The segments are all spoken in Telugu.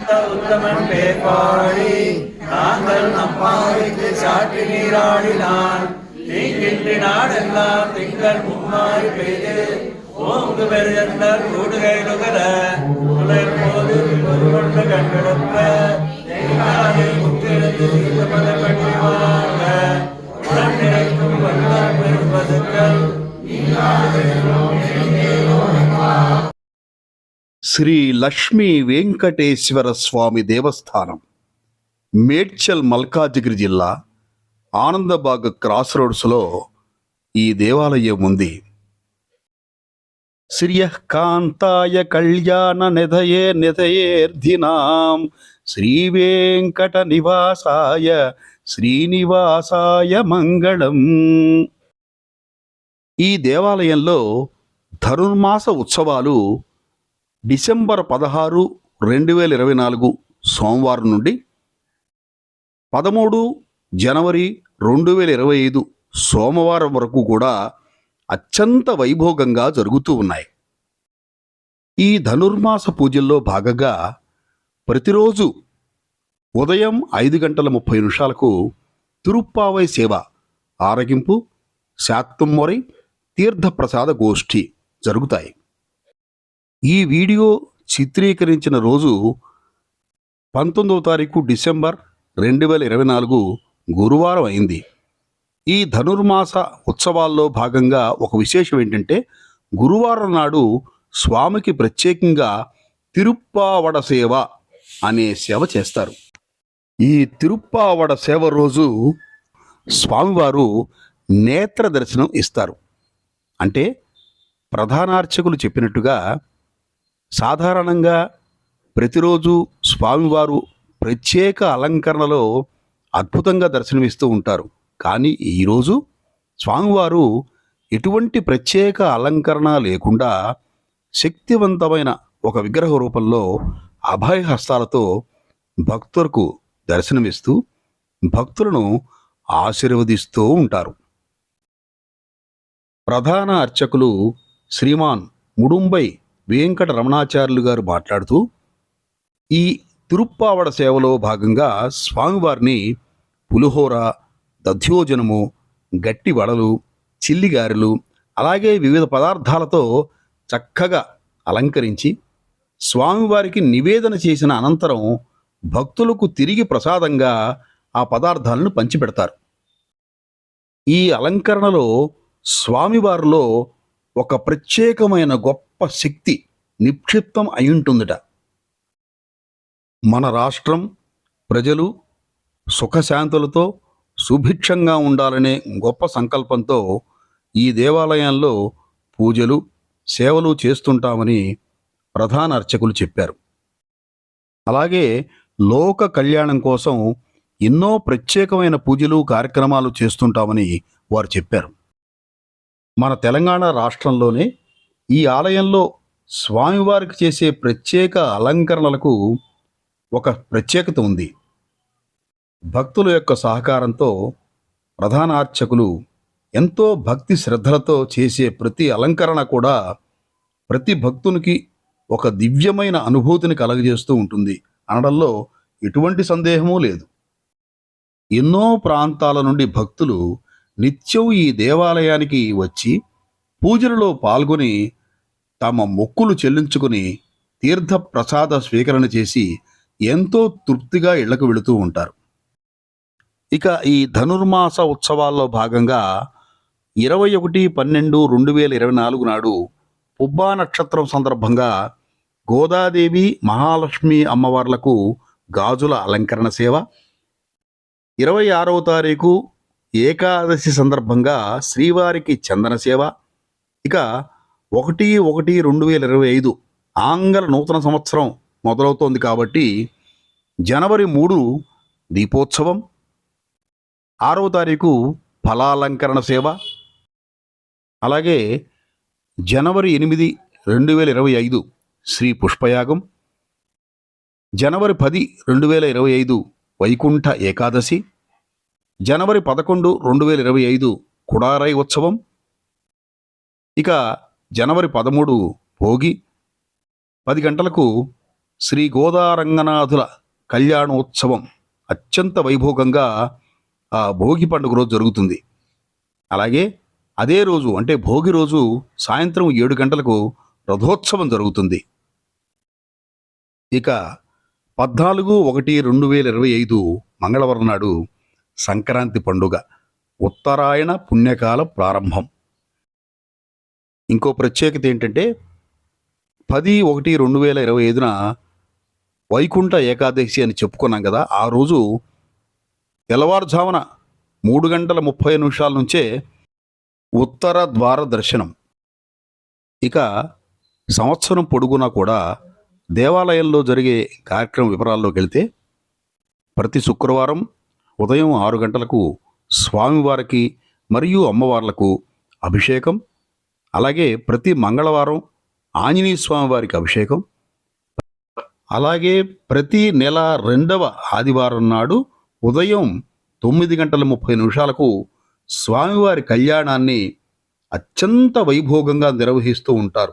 உத்தமன் பேர் பாடி நாங்கள் நம்மாருக்கு சாட்டி நீராடினான் தீங்கின்றி நாடெல்லாம் திங்கள் மும்மாறி பெய்து ஓங்கு பெருந்தர் கூடுகை శ్రీ లక్ష్మీ వెంకటేశ్వర స్వామి దేవస్థానం మేడ్చల్ మల్కాజిగిరి జిల్లా ఆనందబాగ్ క్రాస్ రోడ్స్లో ఈ దేవాలయం ఉంది. శ్రియకాంతాయ కళ్యాణ నిధయే నిధయేర్ధినాం శ్రీ వెంకట నివాసాయ శ్రీనివాసాయ మంగళం. ఈ దేవాలయంలో ధనుర్మాస ఉత్సవాలు డిసెంబర్ పదహారు రెండు వేల ఇరవై నాలుగు సోమవారం నుండి పదమూడు జనవరి రెండు వేల ఇరవై ఐదు సోమవారం వరకు కూడా అత్యంత వైభోగంగా జరుగుతూ ఉన్నాయి. ఈ ధనుర్మాస పూజల్లో భాగంగా ప్రతిరోజు ఉదయం ఐదు గంటల ముప్పై నిమిషాలకు తిరుప్పావై సేవ ఆరగింపు శాక్తంమొరై తీర్థప్రసాద గోష్ఠి జరుగుతాయి. ఈ వీడియో చిత్రీకరించిన రోజు పంతొమ్మిదవ తారీఖు డిసెంబర్ రెండు వేల ఇరవై నాలుగు గురువారం అయింది. ఈ ధనుర్మాస ఉత్సవాల్లో భాగంగా ఒక విశేషం ఏంటంటే గురువారం నాడు స్వామికి ప్రత్యేకంగా తిరుప్పావడ సేవ అనే సేవ చేస్తారు. ఈ తిరుప్పావడ సేవ రోజు స్వామివారు నేత్ర దర్శనం ఇస్తారు. అంటే ప్రధానార్చకులు చెప్పినట్టుగా సాధారణంగా ప్రతిరోజు స్వామివారు ప్రత్యేక అలంకరణలో అద్భుతంగా దర్శనమిస్తూ ఉంటారు. కానీ ఈరోజు స్వామివారు ఎటువంటి ప్రత్యేక అలంకరణ లేకుండా శక్తివంతమైన ఒక విగ్రహ రూపంలో అభయహస్తాలతో భక్తులకు దర్శనమిస్తూ భక్తులను ఆశీర్వదిస్తూ ఉంటారు. ప్రధాన అర్చకులు శ్రీమాన్ ముడుంబై వెంకట రమణాచార్యులు గారు మాట్లాడుతూ ఈ తిరుప్పావడ సేవలో భాగంగా స్వామివారిని పులిహోర దధ్యోజనము గట్టి వడలు చిల్లిగారెలు అలాగే వివిధ పదార్థాలతో చక్కగా అలంకరించి స్వామివారికి నివేదన చేసిన అనంతరం భక్తులకు తిరిగి ప్రసాదంగా ఆ పదార్థాలను పంచిపెడతారు. ఈ అలంకరణలో స్వామివారిలో ఒక ప్రత్యేకమైన గొప్ప గొప్ప శక్తి నిక్షిప్తం అయి మన రాష్ట్రం ప్రజలు సుఖశాంతులతో సుభిక్షంగా ఉండాలనే గొప్ప సంకల్పంతో ఈ దేవాలయంలో పూజలు సేవలు చేస్తుంటామని ప్రధాన అర్చకులు చెప్పారు. అలాగే లోక కళ్యాణం కోసం ఎన్నో ప్రత్యేకమైన పూజలు కార్యక్రమాలు చేస్తుంటామని వారు చెప్పారు. మన తెలంగాణ రాష్ట్రంలోనే ఈ ఆలయంలో స్వామివారికి చేసే ప్రత్యేక అలంకరణలకు ఒక ప్రత్యేకత ఉంది. భక్తుల యొక్క సహకారంతో ప్రధాన అర్చకులు ఎంతో భక్తి శ్రద్ధలతో చేసే ప్రతి అలంకరణ కూడా ప్రతి భక్తునికి ఒక దివ్యమైన అనుభూతిని కలగజేస్తూ ఉంటుంది. అనడంలో ఎటువంటి సందేహమూ లేదు. ఎన్నో ప్రాంతాల నుండి భక్తులు నిత్యం ఈ దేవాలయానికి వచ్చి పూజలలో పాల్గొని తమ మొక్కులు చెల్లించుకుని తీర్థ ప్రసాద స్వీకరణ చేసి ఎంతో తృప్తిగా ఇళ్ళకు వెళుతూ ఉంటారు. ఇక ఈ ధనుర్మాస ఉత్సవాల్లో భాగంగా ఇరవై ఒకటి పన్నెండు రెండు వేల ఇరవై నాలుగు నాడు పుబ్బా నక్షత్రం సందర్భంగా గోదాదేవి మహాలక్ష్మి అమ్మవార్లకు గాజుల అలంకరణ సేవ. ఇరవై ఆరవ తారీఖు ఏకాదశి సందర్భంగా శ్రీవారికి చందన సేవ. ఇక ఒకటి ఒకటి రెండు వేల ఇరవై ఐదు ఆంగ్ల నూతన సంవత్సరం మొదలవుతోంది కాబట్టి జనవరి మూడు దీపోత్సవం ఆరవ తారీఖు ఫలాలంకరణ సేవ అలాగే జనవరి ఎనిమిది రెండు వేల ఇరవై ఐదు శ్రీ పుష్పయాగం జనవరి పది రెండు వేల ఇరవై ఐదు వైకుంఠ ఏకాదశి జనవరి పదకొండు రెండు వేల ఇరవై ఐదు కుడారై ఉత్సవం. ఇక జనవరి పదమూడు భోగి పది గంటలకు శ్రీ గోదారంగనాథుల కళ్యాణోత్సవం అత్యంత వైభోగంగా ఆ భోగి పండుగ రోజు జరుగుతుంది. అలాగే అదే రోజు అంటే భోగి రోజు సాయంత్రం ఏడు గంటలకు రథోత్సవం జరుగుతుంది. ఇక పద్నాలుగు ఒకటి రెండు వేల ఇరవై ఐదు మంగళవారం నాడు సంక్రాంతి పండుగ ఉత్తరాయణ పుణ్యకాల ప్రారంభం. ఇంకో ప్రత్యేకత ఏంటంటే పది ఒకటి రెండు వేల ఇరవై ఐదున వైకుంఠ ఏకాదశి అని చెప్పుకున్నాం కదా ఆ రోజు తెల్లవారుజామున మూడు గంటల ముప్పై నిమిషాల నుంచే ఉత్తర ద్వార దర్శనం. ఇక సంవత్సరం పొడుగునా కూడా దేవాలయంలో జరిగే కార్యక్రమ వివరాల్లోకి వెళితే ప్రతి శుక్రవారం ఉదయం ఆరు గంటలకు స్వామివారికి మరియు అమ్మవార్లకు అభిషేకం అలాగే ప్రతి మంగళవారం ఆంజనేయ స్వామి వారికి అభిషేకం. అలాగే ప్రతి నెల రెండవ ఆదివారం నాడు ఉదయం తొమ్మిది గంటల ముప్పై నిమిషాలకు స్వామివారి కళ్యాణాన్ని అత్యంత వైభోగంగా నిర్వహిస్తూ ఉంటారు.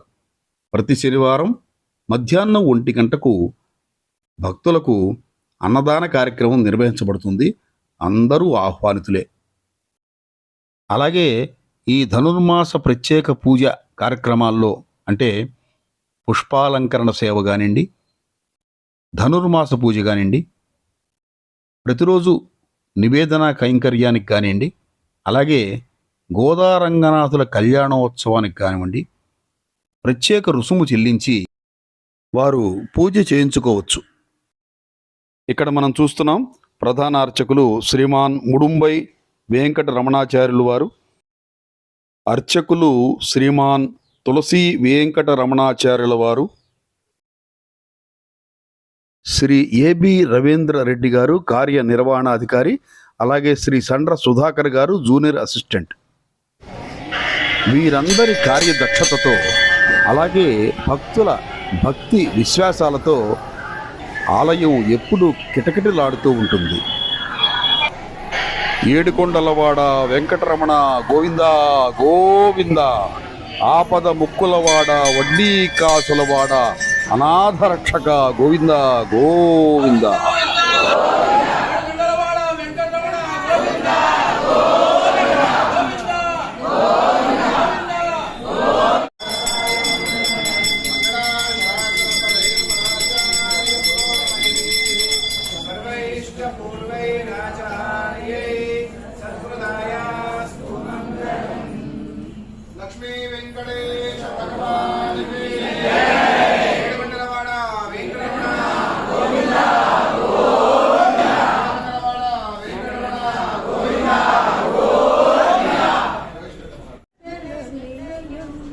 ప్రతి శనివారం మధ్యాహ్నం ఒంటి గంటకు భక్తులకు అన్నదాన కార్యక్రమం నిర్వహించబడుతుంది. అందరూ ఆహ్వానితులే. అలాగే ఈ ధనుర్మాస ప్రత్యేక పూజ కార్యక్రమాల్లో అంటే పుష్పాలంకరణ సేవ కానివ్వండి ధనుర్మాస పూజ కానివ్వండి ప్రతిరోజు నివేదన కైంకర్యానికి కానివ్వండి అలాగే గోదారంగనాథుల కళ్యాణోత్సవానికి కానివ్వండి ప్రత్యేక రుసుము చెల్లించి వారు పూజ చేయించుకోవచ్చు. ఇక్కడ మనం చూస్తున్నాం ప్రధాన అర్చకులు శ్రీమాన్ ముడుంబై వెంకట రమణాచార్యులు వారు. అర్చకులు శ్రీమాన్ తులసి వెంకట రమణాచార్యుల వారు శ్రీ ఏబి రవీంద్ర రెడ్డి గారు కార్యనిర్వహణాధికారి అలాగే శ్రీ సండ్ర సుధాకర్ గారు జూనియర్ అసిస్టెంట్. వీరందరి కార్యదక్షతతో అలాగే భక్తుల భక్తి విశ్వాసాలతో ఆలయం ఎప్పుడూ కిటకిటలాడుతూ ఉంటుంది. ఏడుకొండలవాడ వెంకటరమణ గోవింద గోవింద. ఆపద ముక్కులవాడ వడ్డీ కాసులవాడ అనాథరక్షక గోవింద గోవింద. you.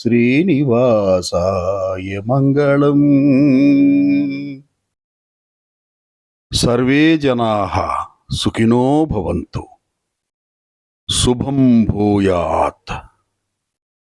శ్రీనివాసాయ మంగళం. సర్వే జనా సుఖినో భవంతు. శుభం భూయాత్.